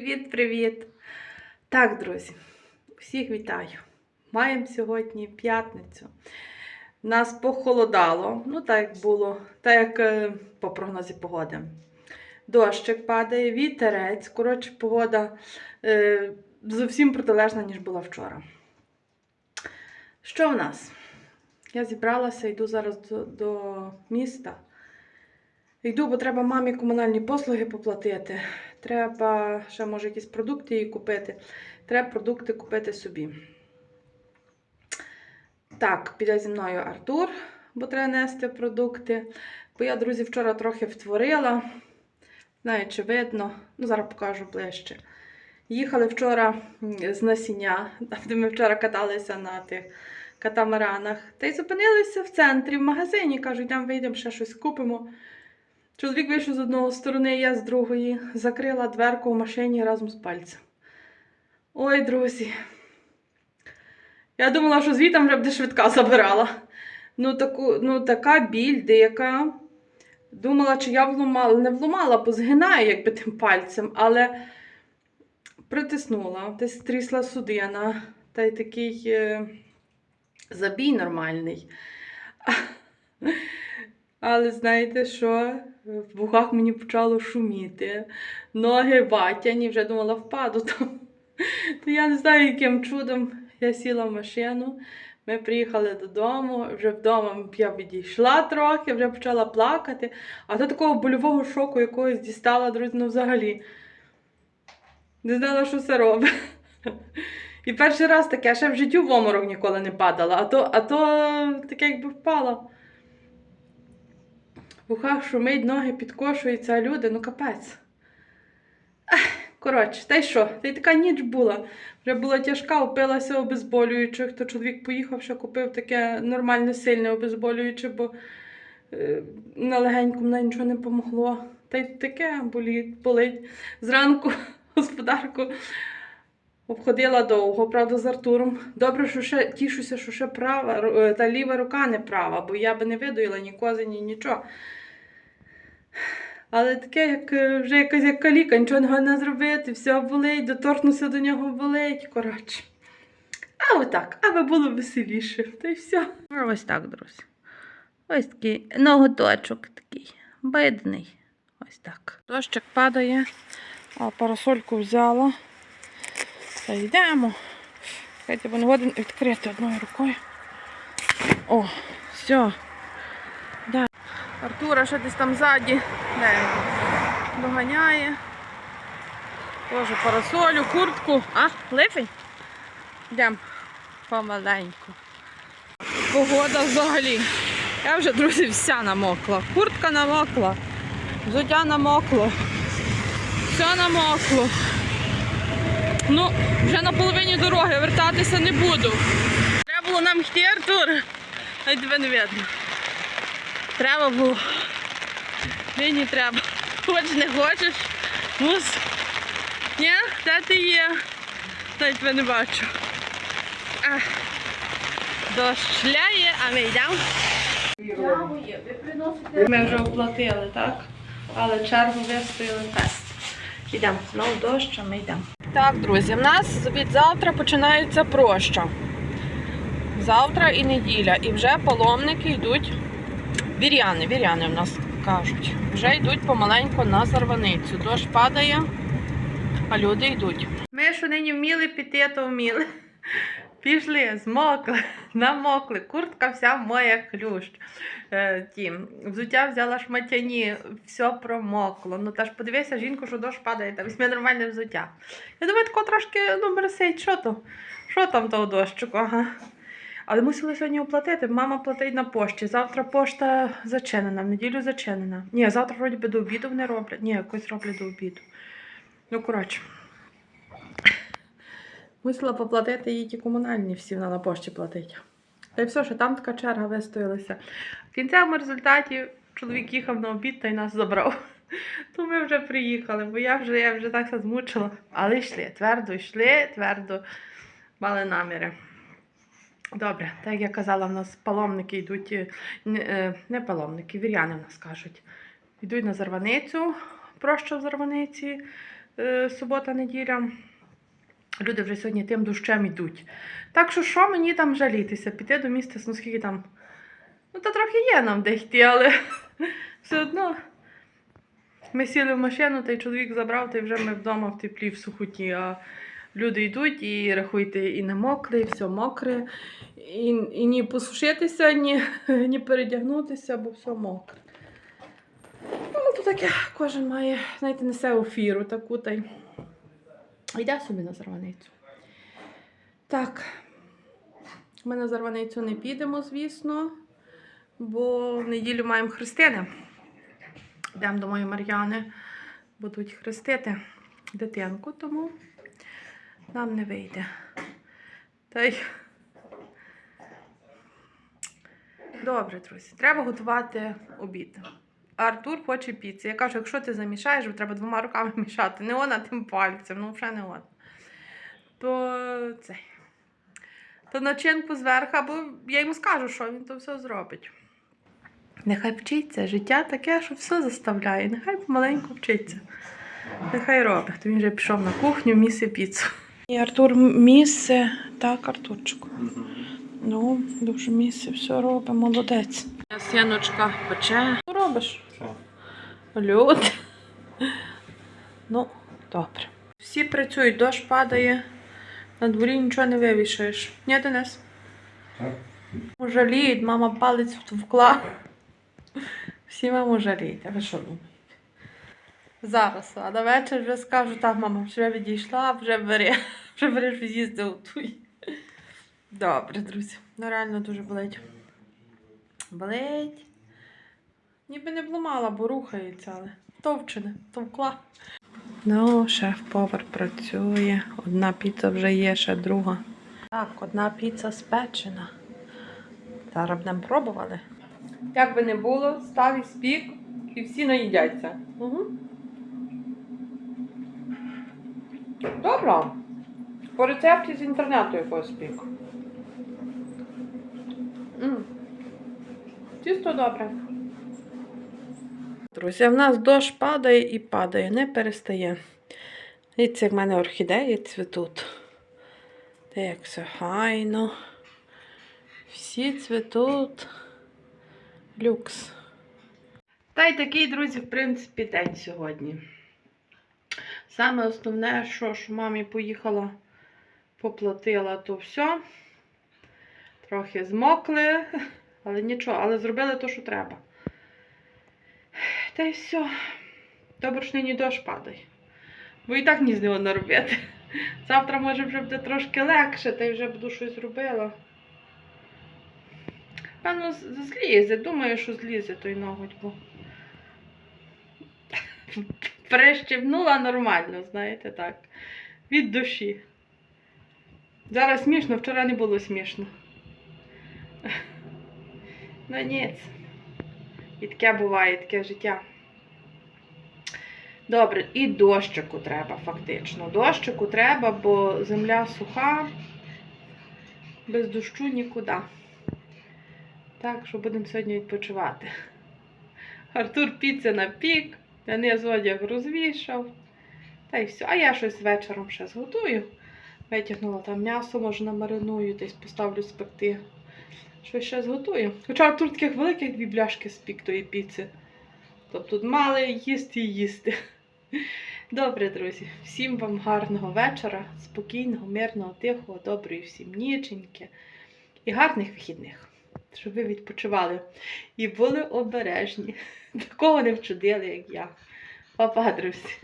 Привіт-привіт! Так, друзі, всіх вітаю. Маємо сьогодні п'ятницю. Нас похолодало, ну так як було, так як е, по прогнозі погоди. Дощик падає, вітерець. Коротше, погода е, зовсім протилежна, ніж була вчора. Що в нас? Я зібралася, йду зараз до, до міста. Йду, бо треба мамі комунальні послуги поплатити. Треба ще, може, якісь продукти їй купити. Треба продукти купити собі. Так, піде зі мною Артур, бо треба нести продукти. Бо я, друзі, вчора трохи втворила. Знаю, видно. Ну, зараз покажу ближче. Їхали вчора з насіння, де ми вчора каталися на тих катамаранах. Та й зупинилися в центрі, в магазині. Кажуть, йдемо вийдемо, ще щось купимо. Чоловік вийшов з одної сторони, я з другої. Закрила дверку в машині разом з пальцем. Ой, друзі. Я думала, що звітом вже буде швидка забирала. Ну, таку, ну така біль деяка. Думала, чи я вломала, не вломала, бо згинаю якби тим пальцем, але притиснула, десь трісла судина, та й такий е, забій нормальний. Але знаєте що? В вухах мені почало шуміти, ноги ватяні, вже думала впаду там. То я не знаю, яким чудом я сіла в машину. Ми приїхали додому, вже вдома я відійшла трохи, вже почала плакати, а то такого больового шоку якогось дістала, друзі, ну взагалі. Не знала, що це робить. І перший раз таке, ще в життю в оморок ніколи не падала, а то, а то таке якби впала. В ухах шумить, ноги підкошуються, а люди, ну капець. Коротше, та й що? Та й така ніч була. Вже була тяжка, опилася обезболюючих, то чоловік поїхав, ще купив таке нормальне, сильне обезболююче, бо е, на легеньку мене нічого не помогло. Та й таке болить, болить. Зранку господарку обходила довго, правда, з Артуром. Добре, що ще тішуся, що ще права, е, та ліва рука не права, бо я би не видоїла ні кози, ні нічого. Але таке, як е, вже якась як каліка, нічого не зробити, все болить, доторкнуся до нього болить. Коротше. А отак, аби було веселіше. Та й все. Ось так, друзі. Ось такий ноготочок такий, бидний. Ось так. Дощик падає, а парасольку взяла. Та йдемо. Хайте бо не годен відкрити одною рукою. О, все. Артура ще десь там ззаді. Він? Доганяє. Тоже парасолю, куртку. А, липень? Йдемо помаленьку. Погода взагалі. Я вже, друзі, вся намокла. Куртка намокла, взуття намокло. Все намокло. Ну, вже на половині дороги вертатися не буду. Треба було нам йти, Артур. Навіть тебе не видно. Треба було. Нині треба. Хоч не хочеш. Мус. Ні? Де ти є? Навіть тебе не бачу. Ах. Дощ ляє, а ми йдемо. Ми вже оплатили, так? Але чергу вистояли тест. Йдемо. Знову дощ, а ми йдемо. Так, друзі, в нас від завтра починається проща. Завтра і неділя. І вже паломники йдуть. Віряни, віряни в нас кажуть. Вже йдуть помаленьку на зарваницю. Дощ падає, а люди йдуть. Ми, що нині вміли піти, то вміли. Пішли, змокли, намокли, куртка вся моя хлющ. Е, ті, взуття взяла шматяні, все промокло. Ну та ж подивися, жінку, що дощ падає, та візьми нормальне взуття. Я думаю, тако трошки ну, мерсить, що то? Що там того дощику? Ага. Але мусили сьогодні оплатити. Мама платить на пошті. Завтра пошта зачинена, в неділю зачинена. Ні, завтра вроді би до обіду вони роблять. Ні, якось роблять до обіду. Ну, коротше. Мусила поплатити їй ті комунальні, всі вона на пошті платить. Та й все, що там така черга вистоялася. В кінцевому результаті чоловік їхав на обід та й нас забрав. То ми вже приїхали, бо я вже, я вже так змучила. Але йшли, твердо йшли, твердо мали наміри. Добре, так як я казала, в нас паломники йдуть, е, не, е, паломники, віряни в нас кажуть. Йдуть на зарваницю, проща в зарваниці. Е, субота, неділя. Люди вже сьогодні тим дощем йдуть. Так що що мені там жалітися? Піти до міста, ну скільки там. Ну, то трохи є нам де йти, але все одно. Ми сіли в машину, та й чоловік забрав, та й вже ми вдома в теплі, в сухоті. А люди йдуть і рахуйте, і не мокре, і все мокре. І, і ні посушитися, ні, ні передягнутися, бо все мокре. Ну, то таке, кожен має, знаєте, несе ефіру таку та й. Йде собі на зарваницю. Так. Ми на зарваницю не підемо, звісно, бо в неділю маємо хрестини. Йдемо до моєї Мар'яни, будуть хрестити дитинку, тому нам не вийде. Та й... Добре, друзі, треба готувати обід. Артур хоче піци. Я кажу, якщо ти замішаєш, бо треба двома руками мішати. Не вона тим пальцем, ну вже не вона. То цей. То начинку зверху, або я йому скажу, що він то все зробить. Нехай вчиться. Життя таке, що все заставляє. Нехай помаленьку вчиться. Нехай робить. То він вже пішов на кухню, місе піцу. І Артур місе. Так, Артурчику. Ну, дуже місце, все робить, молодець. Сіночка пече. Що робиш? Люд. Ну, добре. Всі працюють, дощ падає. На дворі нічого не вивішаєш. Ні, Денис? Так. Жаліють, мама палець втовкла. Всі маму жаліють, а ви що думаєте? Зараз, а на вечір вже скажу, так, мама, вже відійшла, вже бери, вже бери від'їзди готуй. Добре, друзі. Ну реально дуже болить. Болить. Ніби не бламала, бо рухається, але товчене, товкла. Ну, шеф-повар працює. Одна піца вже є, ще друга. Так, одна піца спечена. Зараз будемо пробували. Як би не було, став і спік, і всі наїдяться. Угу. Добре. По рецепті з інтернету якогось спік. М. Тісто добре. Друзі, в нас дощ падає і падає, не перестає. Дивіться, як в мене орхідеї цвітуть. Та як все гайно. Всі цвітуть. Люкс. Та й такий, друзі, в принципі, день сьогодні. Саме основне, що, що мамі поїхала, поплатила, то все. Трохи змокли, але нічого, але зробили те, що треба. Та й все. Добре, що нині дощ падає. Бо і так ні з нього наробити. Завтра, може, вже буде трошки легше, та й вже буду щось робила. Певно, злізе. Думаю, що злізе той ноготь, бо прищебнула нормально, знаєте, так. Від душі. Зараз смішно, вчора не було смішно. Ну ні. І таке буває, таке життя. Добре, і дощику треба, фактично. Дощику треба, бо земля суха, без дощу нікуди. Так, що будемо сьогодні відпочивати. Артур піця напік, Денис одяг розвішав. Та й все. А я щось вечором ще зготую. Витягнула там м'ясо, може намариную, десь поставлю спекти. Щось ще зготую. Хоча Артур таких великих дві бляшки спік тої піци. Тобто тут мали їсти і їсти. Добре, друзі, всім вам гарного вечора, спокійного, мирного, тихого, доброї всім ніченьки і гарних вихідних, щоб ви відпочивали і були обережні. Такого не вчудили, як я. Па-па, друзі.